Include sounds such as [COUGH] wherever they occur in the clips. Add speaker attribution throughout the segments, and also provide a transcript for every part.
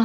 Speaker 1: ఆ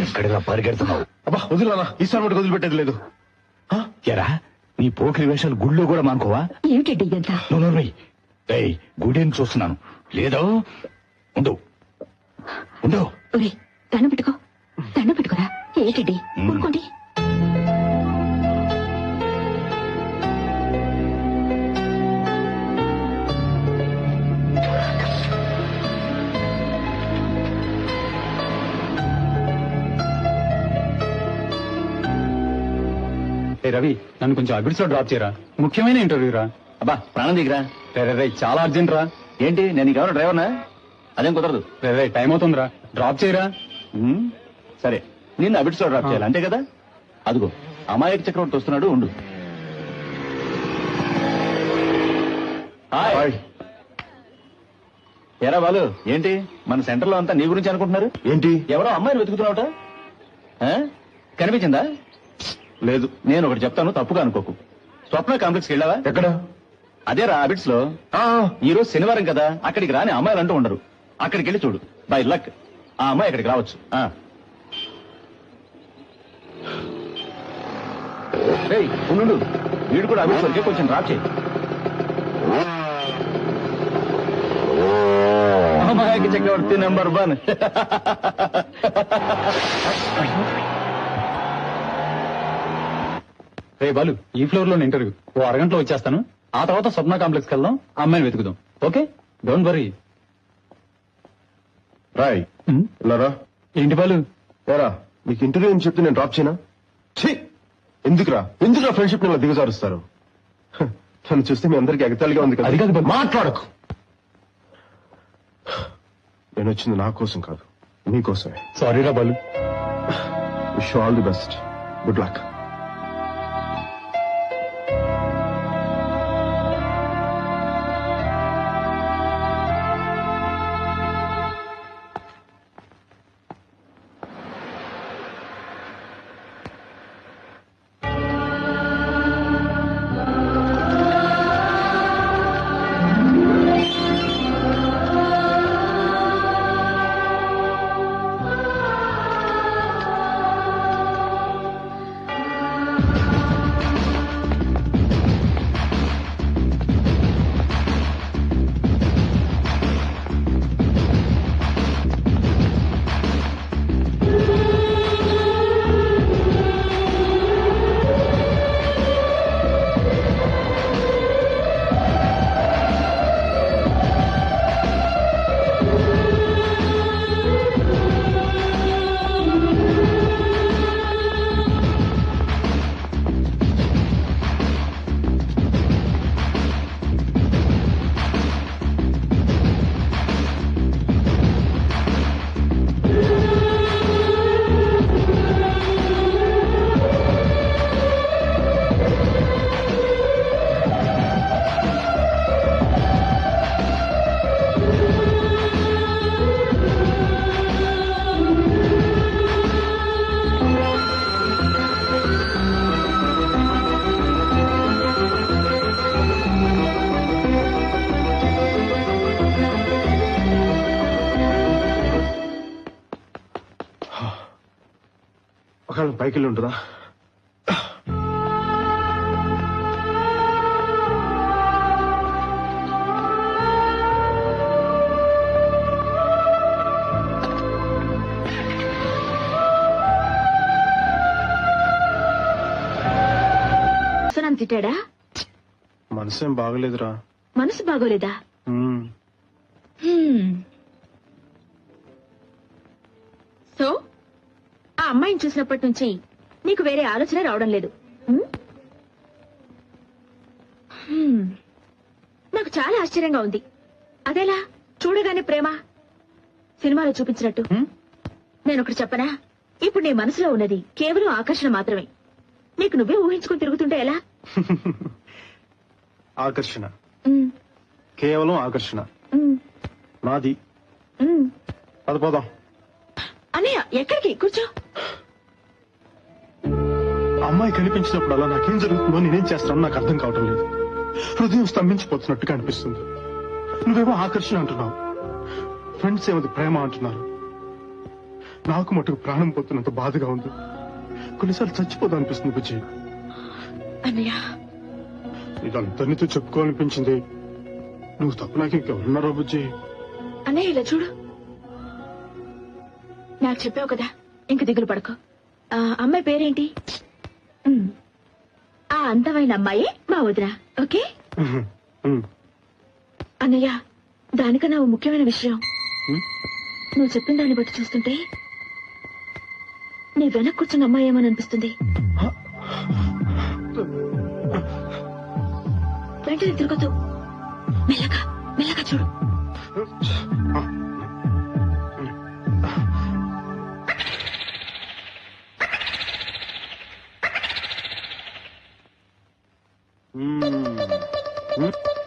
Speaker 2: ఎక్కడిగా పరిగెడుతున్నావు?
Speaker 3: అబ్బా వదిలేనా ఈసారి మటుకు వదిలిపెట్టేది లేదు.
Speaker 2: ఎరా నీ పోకిరి వేషాలు గుళ్ళో కూడా మానుకోవా?
Speaker 1: ఏమిటండి ఇదంతా
Speaker 2: నువ్వు నోర్మై. ఏయ్ గుడిని చూస్తున్నాను. లేదో? ఉండు. ఉండు.
Speaker 1: ఒరే దండం పెట్టుకో. దండం పెట్టుకోరా? ఏంటండి ఊరుకోండి.
Speaker 4: ఏ రవి నన్ను కొంచెం అబిడ్స్లో డ్రాప్ చేయరా? ముఖ్యమైన ఇంటర్వ్యూ రా.
Speaker 3: అబ్బా ప్రాణం దిగిరా.
Speaker 4: రే, రే, చాలా అర్జెంట్ రా.
Speaker 3: ఏంటి నేను నీకు ఎవరు డ్రైవర్నా అదేం కుదరదు.
Speaker 4: రే, రే, టైం అవుతుందిరా. డ్రాప్ చేయరా?
Speaker 3: సరే నిన్ను అబిడ్స్లో డ్రాప్ చేయాలి అంతే కదా? అదిగో అమాయక చక్రవర్తి వస్తున్నాడు ఉండు. హాయ్. ఎరా బాలు ఏంటి? మన సెంటర్లో అంతా నీ గురించి అనుకుంటున్నారు?
Speaker 5: ఏంటి?
Speaker 3: ఎవరో అమ్మాయిని వెతుకుతున్నావుట? కనిపించిందా?
Speaker 5: లేదు
Speaker 3: నేను ఒకటి చెప్తాను తప్పుగా అనుకోకు. స్వప్న కాంప్లెక్స్ వెళ్ళావా?
Speaker 5: ఎక్కడ?
Speaker 3: అదే రా
Speaker 5: అబిడ్స్లో
Speaker 3: ఈ రోజు శనివారం కదా అక్కడికి రాని అమ్మాయిలు అంటూ ఉండరు. అక్కడికి వెళ్ళి చూడు బై లక్. ఆ అమ్మాయి అక్కడికి రావచ్చు. ఉండు వీడు కూడా అభిష్ వరకే కొంచెం డ్రాప్ చేయి. అమ్మాయికి చక్రవర్తి నెంబర్ వన్. [LAUGHS]
Speaker 4: రే బాలు ఈ ఫ్లోర్లో ఇంటర్వ్యూ ఓ అరగంటలో వచ్చేస్తాను. ఆ తర్వాత స్వప్న కాంప్లెక్స్ వెళ్దాం ఆ అమ్మాయిని వెతుకుదాం. ఓకే? డోంట్ వరీ
Speaker 5: రాయ్ ఉన్నారా
Speaker 4: ఏంటి బాలు?
Speaker 5: ఏరా నీకు ఇంటర్వ్యూ అని చెప్తే నేను డ్రాప్ చేయనా? ఛీ! ఎందుకురా? ఎందుకురా ఫ్రెండ్షిప్ ఇలా దిగజారుస్తారు? హ, నన్ను చూస్తే మీ అందరికి ఎగతాళిగా ఉంది
Speaker 4: అది కాదు
Speaker 5: కదా
Speaker 4: బాబు.
Speaker 5: మాట్లాడకు! నేను వచ్చింది నా కోసం కాదు నీకోసమే
Speaker 4: సారీ రా Balu.
Speaker 5: Wish all the best good luck
Speaker 6: పైకి వెళ్ళి ఉంటుందా
Speaker 1: సునాం తిట్టాడా?
Speaker 6: మనసేం బాగలేదురా.
Speaker 1: మనసు బాగోలేదా? అమ్మాయిని చూసినప్పటి నుంచి నీకు వేరే ఆలోచన రావడం లేదు? హ్మ్. నాకు చాలా ఆశ్చర్యంగా ఉంది. అదేలా? చూడగానే ప్రేమ సినిమాలో చూపించినట్టు.
Speaker 6: హ్మ్?
Speaker 1: నేను ఒకటి చెప్పనా? ఇప్పుడు నీ మనసులో ఉన్నది కేవలం ఆకర్షణ మాత్రమే. నీకు నువ్వే ఊహించుకుని తిరుగుతుంటే ఎలా? [LAUGHS]
Speaker 6: ఆకర్షణ. కేవలం ఆకర్షణ.
Speaker 1: హ్మ్.
Speaker 6: నాది. పద పోదాం.
Speaker 1: అన్నయ్య ఎక్కడికి? కూర్చో.
Speaker 6: అమ్మాయి కనిపించినప్పుడు అలా నాకేం జరుగుతుందో నేనేం చేస్తానో నాకు అర్థం కావటం లేదు. హృదయం స్తంభించిపోతున్నట్టుగా అనిపిస్తుంది. నువ్వేమో ఆకర్షణ అంటున్నావు. ఫ్రెండ్స్ ఏమది ప్రేమ అంటున్నారు. నాకు మటుకు ప్రాణం పోతున్నంత బాధగా ఉంది. కొన్నిసార్లు చచ్చిపోదా అనిపిస్తుంది బుజ్జి.
Speaker 1: అన్నయ్య.
Speaker 6: ఇదంతా నీతో చెప్పుకోవాలనిపించింది. నువ్వు తప్ప నాకు ఇంకెవరున్నారో బుజ్జి.
Speaker 1: అన్నయ్య ఇలా చూడు. నాకు చెప్పావు కదా ఇంక దిగులు పడకు. ఆ అమ్మాయి పేరేంటి. ఆ అందమైన అమ్మాయి మా వదిన ఓకే? అన్నయ్య దానికన్నా ఓ ముఖ్యమైన విషయం. నువ్వు చెప్పిన దాన్ని బట్టి చూస్తుంటే నీ వెనక్ కూర్చున్న అమ్మాయి ఏమని అనిపిస్తుంది? వెంటనే తిరగదు మెల్లగా మెల్లగా చూడు.
Speaker 6: ఉమ్, ఉమ్.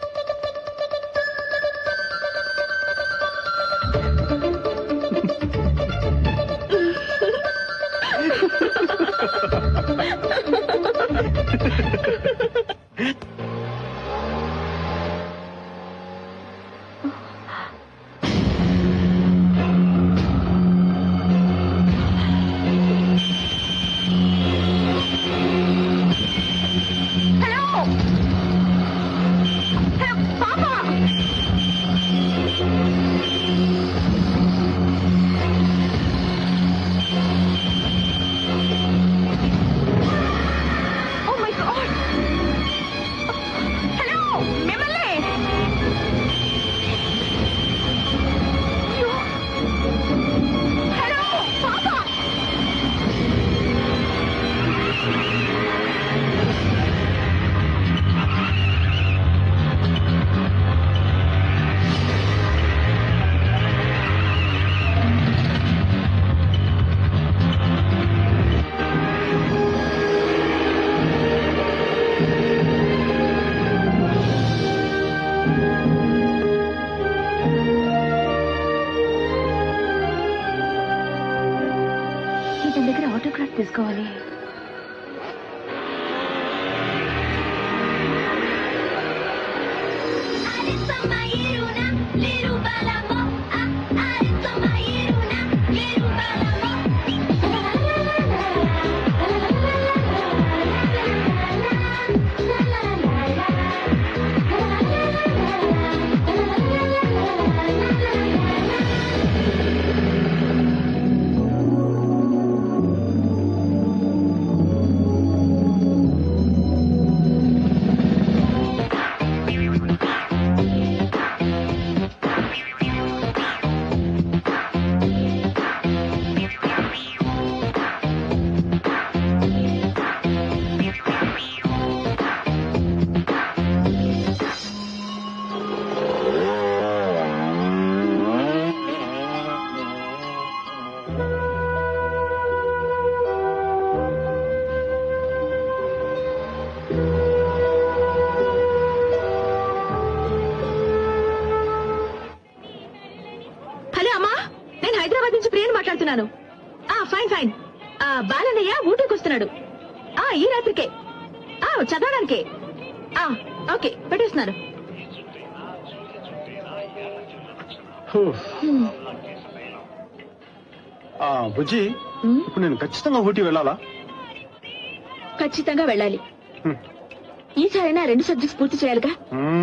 Speaker 1: ఇతని దగ్గర ఆటోగ్రాఫ్ తీసుకోవాలి. మాట్లాడుతున్నాను ఆ ఫైన్ ఫైన్. ఆ బాలన్నయ్య ఊటీకి వస్తున్నాడు ఆ ఈ రాత్రికే. ఆ చదవడానికే. ఆ ఓకే పెట్టేస్తున్నాను.
Speaker 6: ఆ, బుజ్జి
Speaker 1: ఉమ్,
Speaker 6: ఇప్పుడు నేను ఖచ్చితంగా ఊటీ వెళ్ళాలా?
Speaker 1: ఖచ్చితంగా వెళ్ళాలి.
Speaker 6: హ్మ్.
Speaker 1: ఈసారైనా రెండు సబ్జెక్ట్స్ పూర్తి చేయాలిగా?
Speaker 6: మ్మ్.